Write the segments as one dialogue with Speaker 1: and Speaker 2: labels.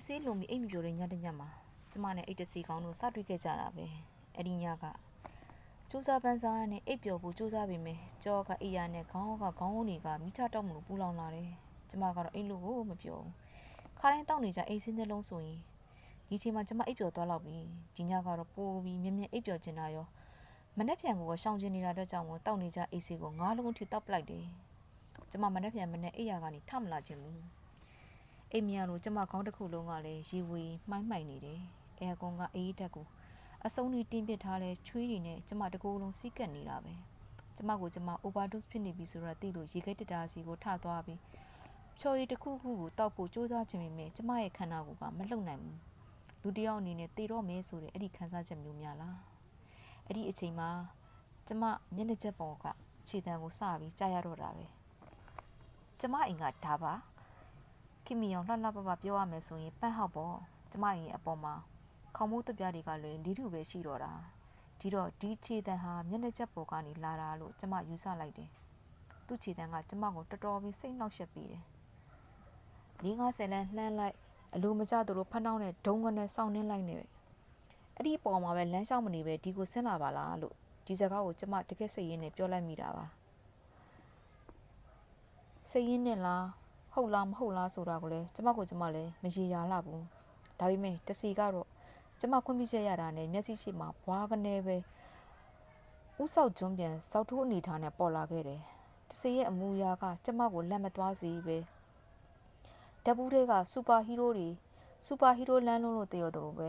Speaker 1: အေးဆေးလုံပြီးအိမ်မပြောတဲ့ညတစ်ညမှာကျမနဲ့အိတ်တစီကောင်းတို့စတွေ့ခဲ့ကြတာပဲအဲ့ဒီညကစူးစားပန်းစားနဲ့အိတ်ပျော်ဖို့စူးစားပြီးမယ်ကြောကအိယာနဲ့ခေါင်းကခေါင်းတွေကမိထတောက်မလို့ပူလောင်လာတယ်ကျမကတော့အိတ်လို့ကိုမပြောဘူးခါတိုင်းတောက်နေကြအိတ်စင်းနှလုံးဆိုရင်ဒီချိန်မှာကျမအိတ်ပျော်သွားတော့ပြီဒီညကတော့ပိုးပြီးမြင်မြင်အိတ်ပျော်ချင်တာရောမနှက်ပြန်ကိုရှောင်ကျင်နေတာတော့ကြောင့်မို့တောက်နေကြအိတ်စီကိုငါးလုံးထိတောက်ပလိုက်တယ်ကျမမနှက်ပြန်မနဲ့အိယာကနေထမလာခြင်းဘူး အိမ်မရလို့ကျမခေါင်းတစ်ခုလုံးကလည်းရေဝေမှိုင်းမှိုင်နေတယ်။အဲကွန်ကအေးတက်ကိုအစုံကြီးတင်းပစ်ထားတဲ့ချွေးတွေနဲ့ကျမတကူလုံးစီးကပ်နေတာပဲ။ကျမကိုကျမ overdose ဖြစ်နေပြီဆိုတော့သိလို့ရေခဲတက်တာစီကိုထသွားပြီးဖြော်ရည်တစ်ခုခုကိုတောက်ဖို့ကြိုးစားခြင်းပေမဲ့ကျမရဲ့ခန္ဓာကိုယ်ကမလှုပ်နိုင်ဘူး။လူတစ်ယောက်အနေနဲ့သေတော့မဲဆိုတဲ့အဲ့ဒီခံစားချက်မျိုးများလား။အဲ့ဒီအချိန်မှာကျမမျက်နှာချက်ပေါ်ကခြေတံကိုစပြီးကြားရတော့တာပဲ။ကျမအိမ်ကဒါပါ ခင်မီအောင်လှလှပပပြောရမယ်ဆိုရင်ပန့်ဟောက်ပေါ့ကျမရင်အပေါ်မှာခေါင်းမိုးတပြားတွေကလည်းဒီထုပဲရှိတော့တာဒီတော့ဒီခြေတန်းဟာမျက်နှာချက်ပေါ်ကနေလာတာလို့ကျမယူဆလိုက်တယ်သူ့ခြေတန်းကကျမကိုတော်တော်ပြီးစိတ်နှောက်ယှက်ပြီးတယ်50လမ်းလှမ်းလိုက်အလိုမကျသူတို့ဖတ်နှောင်းနဲ့ဒုံကနဲ့စောင့်နှင်းလိုက်နေပဲအဲ့ဒီပေါ်မှာပဲလမ်းလျှောက်မနေပဲဒီကိုဆင်းလာပါလားလို့ဒီစကားကိုကျမတကယ်စိတ်ရင်းနဲ့ပြောလိုက်မိတာပါစိတ်ရင်းနဲ့လား ဟုတ်လားမဟုတ်လားဆိုတာကိုလည်းကျမကိုကျမလည်းမရေရာလှဘူးဒါပေမဲ့တစီကတော့ကျမခွင့်ပြုချက်ရတာနဲ့မျက်စိရှိမှာဘွားကနေပဲဥဆောက်ကျွန်းပြန်စောက်ထိုးအနေထားနဲ့ပေါ်လာခဲ့တယ်တစီရဲ့အမူအရာကကျမကိုလက်မသွားစေပဲတပူးတွေကစူပါဟီးရိုးတွေစူပါဟီးရိုးလမ်းလုံးလို့တည်ရတယ်လို့ပဲ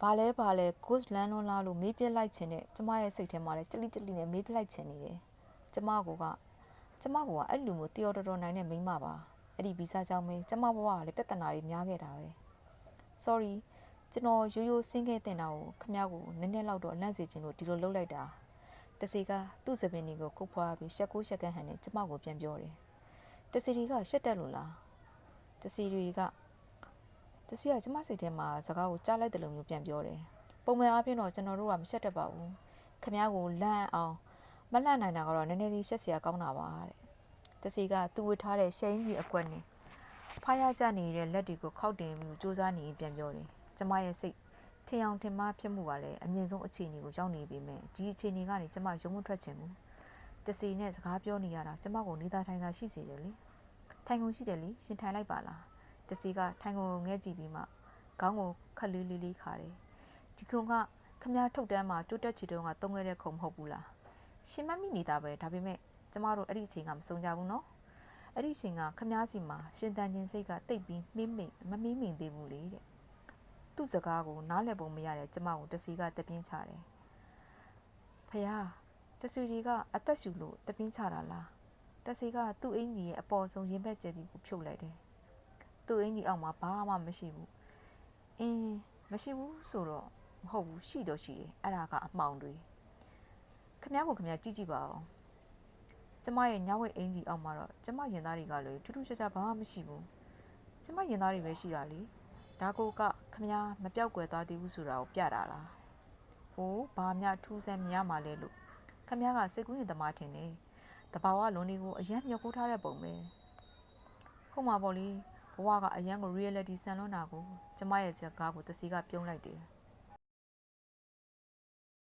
Speaker 1: ဘာလဲဘာလဲ ghost လမ်းလုံးလားလို့မေးပြလိုက်ခြင်းနဲ့ကျမရဲ့စိတ်ထဲမှာလည်းကြလိကြလိနဲ့မေးပြလိုက်ခြင်းနေတယ်ကျမကကကျမဘဝအဲ့လူမျိုးတယောတော်တော်နိုင်တဲ့မိန်းမပါ အဲ့ဒီဗီဇကြောင့်ပဲကျမဘဝကလည်းပြဿနာတွေများခဲ့တာပဲ sorry ကျွန်တော်ရိုးရိုးဆင်းခဲ့တဲ့တာကိုခမ ्या ကိုနည်းနည်းလောက်တော့အလန့်စေခြင်းလို့ဒီလိုလုပ်လိုက်တာတစီကသူ့စပင်းတွေကိုခုတ်ဖွားပြီးရှက်ကိုရှက်ကန်းဟန်နဲ့ကျမကိုပြန်ပြောတယ်တစီတွေကရှက်တက်လို့လားတစီတွေကတစီကကျမစိတ်ထဲမှာစကားကိုကြားလိုက်တယ်လို့မျိုးပြန်ပြောတယ်ပုံမှန်အားဖြင့်တော့ကျွန်တော်တို့ကမရှက်တတ်ပါဘူးခမ ्या ကိုလန့်အောင်မလှနိုင်တာကတော့နည်းနည်းလေးရှက်စရာကောင်းတာပါတဲ့ တစီကသူ့ဝတ်ထားတဲ့ရှိန်ကြီးအကွက်နဲ့ဖားရကြနေတဲ့လက်တွေကိုခောက်တင်ပြီးစူးစမ်းနေရင်ပြန်ပြောတယ်ကျမရဲ့စိတ်ထင်အောင်ထင်မှားဖြစ်မှုကလည်းအမြင့်ဆုံးအခြေအနေကိုရောက်နေပြီမဲ့ဒီအခြေအနေကနေကျမရုံမထွက်ချင်ဘူးတစီနဲ့စကားပြောနေရတာကျမကိုနေသားထိုင်တာရှိစေတယ်လေထိုင်ကုန်ရှိတယ်လေရှင်ထိုင်လိုက်ပါလားတစီကထိုင်ကုန်ကိုငဲကြည့်ပြီးမှခေါင်းကိုခက်လေးလေးလေးခါတယ်ဒီကုံကခမ ्या ထုတ်တန်းမှာတိုးတက်ချီတုံးကတုံးခဲ့တဲ့ခုံမဟုတ်ဘူးလားရှင်မမိနေတာပဲဒါပေမဲ့ ကျမတို့အဲ့ဒီအချိန်ကမဆုံးကြဘူးနော်အဲ့ဒီအချိန်ကခမားစီမှာရှင်တန်ချင်းစိတ်ကတိတ်ပြီးမင်းမိန်မမီးမိန်သေးဘူးလေတဲ့သူ့စကားကိုနားလည်ပုံမရတဲ့ကျမကိုတစီကတပင်းချတယ်ဖယားတစီတွေကအသက်ရှူလို့တပင်းချတာလားတစီကသူ့အင်ကြီးရဲ့အပေါ်ဆုံးရင်ဘက်ကျည်ကိုဖြုတ်လိုက်တယ်သူ့အင်ကြီးအောက်မှာဘာမှမရှိဘူးအင်းမရှိဘူးဆိုတော့မဟုတ်ဘူးရှိတော့ရှိတယ်အဲ့ဒါကအမှောင်တွေခမ ्या ကိုခမ ्या ကြည့်ကြည့်ပါဦး ကျမရဲ့ညဝိတ်အင်ကြီးအောက်မှာတော့ကျမရင်သားတွေကလည်းထူးထူးခြားခြားဘာမှမရှိဘူးကျမရင်သားတွေပဲရှိတာလေဒါကိုကခမ ्या မပြောက်ကွယ်သွားသေးဘူးဆိုတာကိုပြတာလားဟိုးဘာမှထူးဆန်းမရမှာလဲလို့ခမ ्या ကစိတ်ကူးရင်သမားထင်တယ်တဘာဝလုံးလေးကိုအရန်မျောကိုထားတဲ့ပုံပဲဟုတ်မှာပေါ့လေဘဝကအရန်ကို reality ဆန်လွန်းတာကိုကျမရဲ့ဇက်ကားကိုတစီကပြုံးလိုက်တယ်